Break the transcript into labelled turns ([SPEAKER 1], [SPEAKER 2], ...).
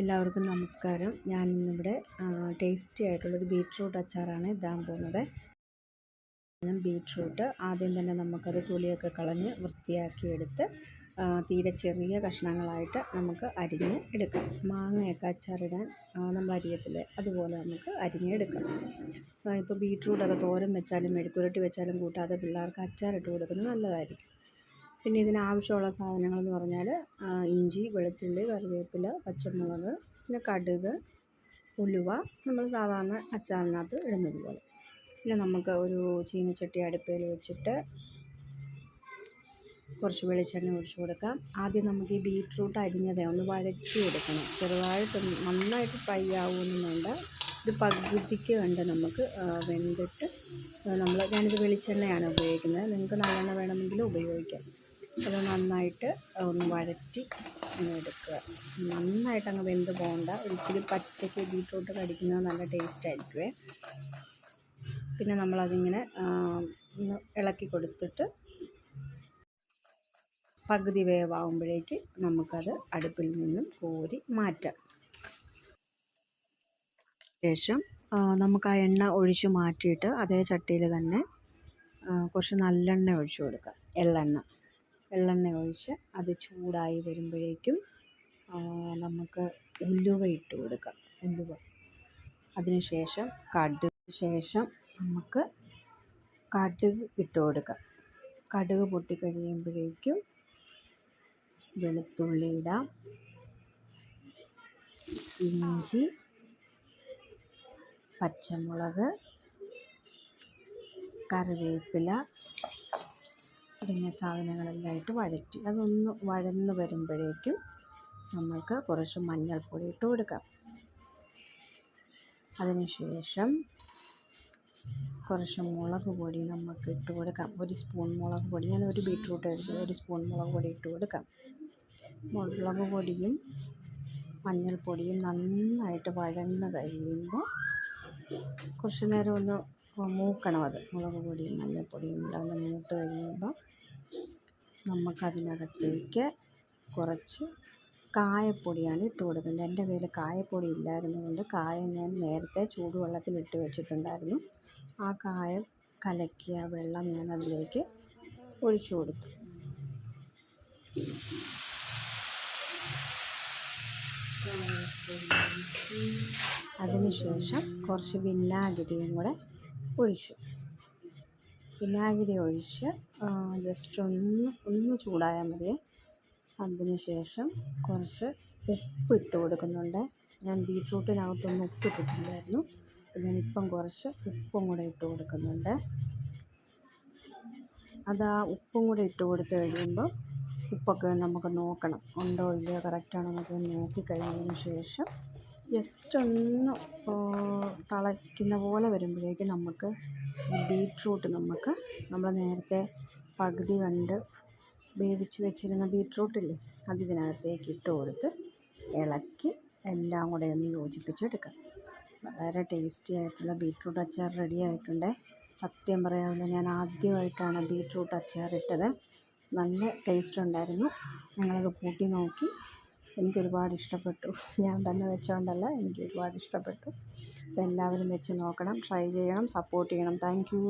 [SPEAKER 1] എല്ലാവർക്കും നമസ്കാരം. ഞാൻ ഇന്നിവിടെ ടേസ്റ്റി ആയിട്ടുള്ളൊരു ബീട്രൂട്ട് അച്ചാറാണ് ഇടാൻ പോകുന്നത്. ബീട്രൂട്ട് ആദ്യം തന്നെ നമുക്കത് തൊലിയൊക്കെ കളഞ്ഞ് വൃത്തിയാക്കിയെടുത്ത് തീരെ ചെറിയ കഷ്ണങ്ങളായിട്ട് നമുക്ക് അരിഞ്ഞ് എടുക്കാം. മാങ്ങയൊക്കെ അച്ചാറിടാൻ നമ്മൾ അരിയത്തില്ലേ അതുപോലെ നമുക്ക് അരിഞ്ഞെടുക്കാം. ഇപ്പോൾ ബീട്രൂട്ടൊക്കെ തോരൻ വെച്ചാലും മെഴുക്കുരട്ടി വെച്ചാലും കൂട്ടാതെ പിള്ളേർക്ക് അച്ചാറിട്ട് കൊടുക്കുന്നത് നല്ലതായിരിക്കും. പിന്നെ ഇതിനാവശ്യമുള്ള സാധനങ്ങളെന്ന് പറഞ്ഞാൽ ഇഞ്ചി വെളുത്തുള്ളി കറിവേപ്പില പച്ചമുളക് പിന്നെ കടുക് ഉലുവ നമ്മൾ സാധാരണ അച്ചാറിനകത്ത് ഇടുന്നത് പോലെ. പിന്നെ നമുക്ക് ഒരു ചീനച്ചട്ടി അടുപ്പയിൽ വെച്ചിട്ട് കുറച്ച് വെളിച്ചെണ്ണ ഒഴിച്ച് കൊടുക്കാം. ആദ്യം നമുക്ക് ഈ ബീട്രൂട്ട് അരിഞ്ഞതേ ഒന്ന് വഴറ്റി എടുക്കണം. ചെറുതായിട്ട് നന്നായിട്ട് ഫ്രൈ ആവുമെന്നുണ്ട്. ഇത് പകുതിക്ക് വേണ്ട നമുക്ക് വെന്തിട്ട് നമ്മൾ ഞാനിത് വെളിച്ചെണ്ണയാണ് ഉപയോഗിക്കുന്നത്. നിങ്ങൾക്ക് നല്ലെണ്ണ വേണമെങ്കിൽ ഉപയോഗിക്കാം. അത് നന്നായിട്ട് ഒന്ന് വഴറ്റി എടുക്കുക. നന്നായിട്ട് അങ്ങ് വെന്ത് പോകണ്ട. ഒരിച്ചിരി പച്ചയ്ക്ക് ബീട്രൂട്ട് കടിക്കുന്നത് നല്ല ടേസ്റ്റ് ആയിരിക്കുമേ പിന്നെ നമ്മളതിങ്ങനെ ഒന്ന് ഇളക്കി കൊടുത്തിട്ട് പകുതി വേവാകുമ്പോഴേക്ക് നമുക്കത് അടുപ്പിൽ നിന്നും കോരി മാറ്റാം. ശേഷം നമുക്ക് ആ എണ്ണ ഒഴിച്ച് മാറ്റിയിട്ട് അതേ ചട്ടിയിൽ തന്നെ കുറച്ച് നല്ലെണ്ണ ഒഴിച്ചു കൊടുക്കാം. എള്ളെണ്ണ. എള്ളെണ്ണ ഒഴിച്ച് അത് ചൂടായി വരുമ്പോഴേക്കും നമുക്ക് ഉലുവ ഇട്ട് കൊടുക്കാം. ഉലുവ. അതിന് ശേഷം കടുക് ശേഷം നമുക്ക് കടുക് ഇട്ട് കൊടുക്കാം. കടുക് പൊട്ടിക്കഴിയുമ്പോഴേക്കും വെളുത്തുള്ളി ഇടാം. ഇഞ്ചി പച്ചമുളക് കറിവേപ്പില തുടങ്ങിയ സാധനങ്ങളെല്ലാം ഇട്ട് വഴറ്റി. അതൊന്ന് വഴന്ന് വരുമ്പോഴേക്കും നമ്മൾക്ക് കുറച്ച് മഞ്ഞൾപ്പൊടി ഇട്ട് കൊടുക്കാം. അതിനുശേഷം കുറച്ച് മുളക് പൊടി നമുക്ക് ഇട്ട് കൊടുക്കാം. ഒരു സ്പൂൺ മുളക് പൊടി ഞാൻ ഒരു ബീട്രൂട്ട് എടുത്ത് ഒരു സ്പൂൺ മുളക് പൊടി ഇട്ട് കൊടുക്കാം. മുളക് പൊടിയും മഞ്ഞൾപ്പൊടിയും നന്നായിട്ട് വഴന്ന് കഴിയുമ്പോൾ കുറച്ച് നേരം ഒന്ന് മൂക്കണം അത്. മുളക് പൊടിയും മഞ്ഞൾപ്പൊടിയും എല്ലാം ഒന്ന് മൂത്ത് കഴിയുമ്പോൾ നമുക്കതിനകത്തേക്ക് കുറച്ച് കായപ്പൊടിയാണ് ഇട്ട് കൊടുക്കേണ്ടത് എന്റെ കയ്യിൽ കായപ്പൊടി ഇല്ലായിരുന്നതുകൊണ്ട് കായ ഞാൻ നേരത്തെ ചൂടുവെള്ളത്തിൽ ഇട്ട് വെച്ചിട്ടുണ്ടായിരുന്നു. ആ കായ കലക്കിയ വെള്ളം ഞാൻ അതിലേക്ക് ഒഴിച്ചു കൊടുത്തു. അതിനുശേഷം കുറച്ച് വിനാഗിരിയും കൂടെ ഒഴിച്ചു. വിനാഗിരി ഒഴിച്ച് ജസ്റ്റ് ഒന്ന് ഒന്ന് ചൂടായാൽ മതി. അതിന് ശേഷം കുറച്ച് ഉപ്പ് ഇട്ട് കൊടുക്കുന്നുണ്ട്. ഞാൻ ബീട്രൂട്ടിനകത്തൊന്നും ഉപ്പ് ഇട്ടിട്ടില്ലായിരുന്നു. ഞാനിപ്പം കുറച്ച് ഉപ്പും കൂടെ ഇട്ട് കൊടുക്കുന്നുണ്ട്. അത് ആ ഉപ്പും കൂടെ ഇട്ട് കൊടുത്ത് കഴിയുമ്പോൾ ഉപ്പൊക്കെ നമുക്ക് നോക്കണം. ഉണ്ടോ ഇല്ലയോ കറക്റ്റാണോ എന്നൊക്കെ നോക്കി കഴിഞ്ഞതിന് ശേഷം ജസ്റ്റ് ഒന്ന് തിളയ്ക്കുന്ന പോലെ വരുമ്പോഴേക്കും നമുക്ക് ബീട്രൂട്ട് നമുക്ക് നമ്മൾ നേരത്തെ പകുതി കണ്ട് വേവിച്ച് വെച്ചിരുന്ന ബീട്രൂട്ടില്ലേ അതിതിനകത്തേക്ക് ഇട്ട് കൊടുത്ത് ഇളക്കി എല്ലാം കൂടെ ഒന്ന് യോജിപ്പിച്ചെടുക്കാം. വളരെ ടേസ്റ്റി ആയിട്ടുള്ള ബീട്രൂട്ട് അച്ചാർ റെഡി ആയിട്ടുണ്ട്. സത്യം പറയാമല്ലോ ഞാൻ ആദ്യമായിട്ടാണ് ബീട്രൂട്ട് അച്ചാർ ഇട്ടത്. നല്ല ടേസ്റ്റ് ഉണ്ടായിരുന്നു. ഞങ്ങളത് കൂട്ടി നോക്കി എനിക്കൊരുപാട് ഇഷ്ടപ്പെട്ടു. ഞാൻ തന്നെ വെച്ചതുകൊണ്ടല്ല എനിക്കൊരുപാട് ഇഷ്ടപ്പെട്ടു. എല്ലാവരും വെച്ച് നോക്കണം ട്രൈ ചെയ്യണം സപ്പോർട്ട് ചെയ്യണം. താങ്ക്